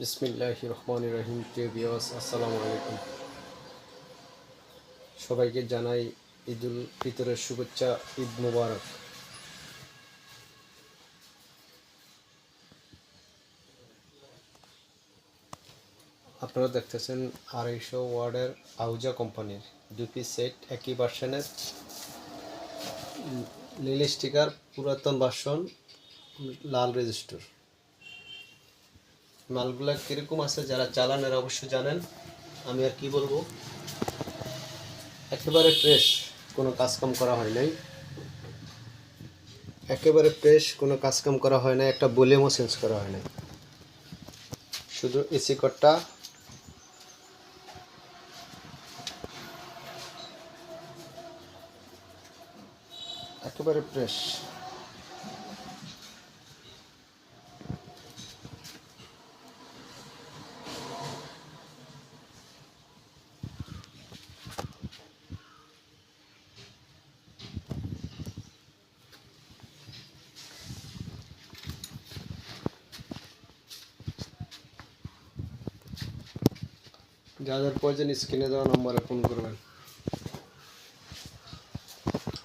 বিসমিল্লাহ রহমান রহিম, প্রিয় বিয়স আসসালামু আলাইকুম। সবাইকে জানাই ঈদুল ফিতরের শুভেচ্ছা, ঈদ মুবারক। আপনারা দেখতেছেন আড়াইশো ওয়ার্ডের আউজা কোম্পানির দুটি সেট, একই ভার্সনের নীল স্টিকার পুরাতন ভার্সন লাল রেজিস্টার। মালগুলা কীরকম আছে যারা চালান এরা অবশ্যই জানেন। আমি আর কি বলব? একেবারে ফ্রেশ কোনো কাজকাম করা হয় নাই। একেবারে ফ্রেশ কোনো কাজকাম করা হয় না একটা বলিউমও চেঞ্জ করা হয় নাই। শুধু এসি কটটা একেবারে ফ্রেশ যাদের প্রয়োজন স্ক্রিনে দেওয়া নম্বরে ফোন করবেন।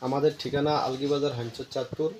আমাদের ঠিকানা আলগিবাজার হাঞ্চর চাঁদপুর।